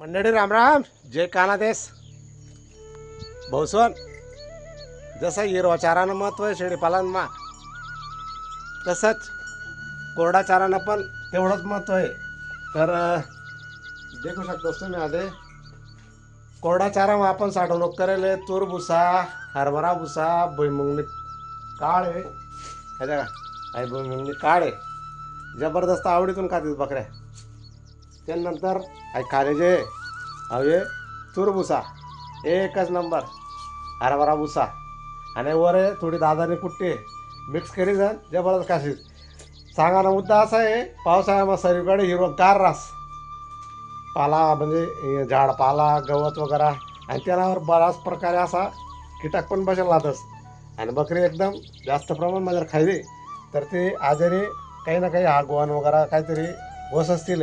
मंडळी रामराम जय कानादेस भाऊसन जसं हिरवा चारानं महत्त्व आहे शेळीपालनमा तसंच कोरडा चारानं पण तेवढंच महत्त्व आहे. तर देखू शकतोस तुम्ही आधी. कोरडा चारा आपण साठवणूक करेल तूर भुसा हरभरा भुसा भुईमुंगणी काळ. आहे ह्याच्या का भुईमुंगणी काळ. आहे जबरदस्त आवडीतून खातात बकऱ्या. त्यानंतर आई खाले जे हवे तूर भुसा एकच नंबर हरभरा भुसा. आणि वर आहे थोडी दादाने कुट्टी मिक्स करी जा जबरदस्त काशीत सांगाना मुद्दा असा आहे पावसाळ्यामध्ये सर्वीकडे हिरवगार रास पाला म्हणजे झाड पाला गवत वगैरे. आणि त्यावर बराच प्रकारे असा कीटक पण बसेल राहतच आणि बकरी एकदम जास्त प्रमाणामध्ये जर खाल्ली तर ते आजारी काही ना काही आगवण वगैरे काहीतरी घोस असतील.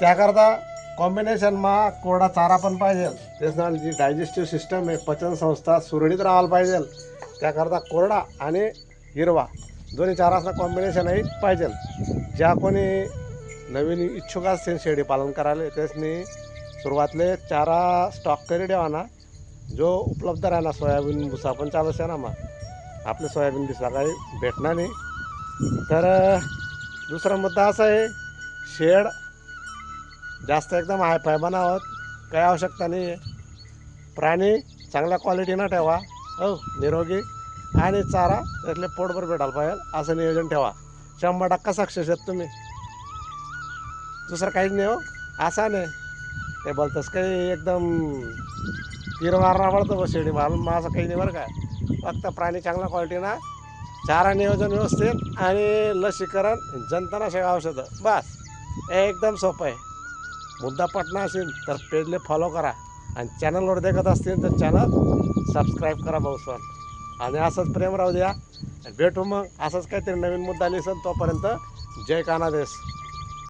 त्याकरता कॉम्बिनेशनमा कोरडा चारा पण पाहिजे. त्याच्यानं जी डायजेस्टिव्ह सिस्टम आहे पचन संस्था सुरळीत राहायला पाहिजे. त्याकरता कोरडा आणि हिरवा दोन्ही चाराचं कॉम्बिनेशनही पाहिजे. ज्या कोणी नवीन इच्छुक असतील शेळी पालन करायला त्यासनी सुरुवातले चारा स्टॉक करी ठेवा ना. जो उपलब्ध राहणार सोयाबीन भुसा पण चालू आहे ना मग. आपले सोयाबीन भुसा काही भेटणार नाही. तर दुसरा मुद्दा असा आहे शेड जास्त एकदम हाय फाय बनावत काही आवश्यकता नाही आहे प्राणी चांगल्या क्वालिटीनं ठेवा. हो निरोगी आणि चारा त्यातले पोटभर भेटायला पाहिजे. असं नियोजन ठेवा. शंभर टक्का सक्सेस आहेत तुम्ही. दुसरं काहीच नाही हो. असा नाही. ते बोलतस काही एकदम तीर मारणार पडतं बस शेडी मारून मग असं काही नाही बरं काय फक्त प्राणी चांगल्या क्वालिटीनं चारा नियोजन व्यवस्थित आणि लसीकरण जंतनाशक औषधं. बस. एकदम सोपं आहे. मुद्दा पटना असेल तर पेजले फॉलो करा. आणि चॅनलवर देखत असतील तर चॅनल सबस्क्राईब करा भाऊसवन आणि असंच प्रेम राहू द्या. भेटू मग. असंच काहीतरी नवीन मुद्दा निसन तोपर्यंत जय कानादेश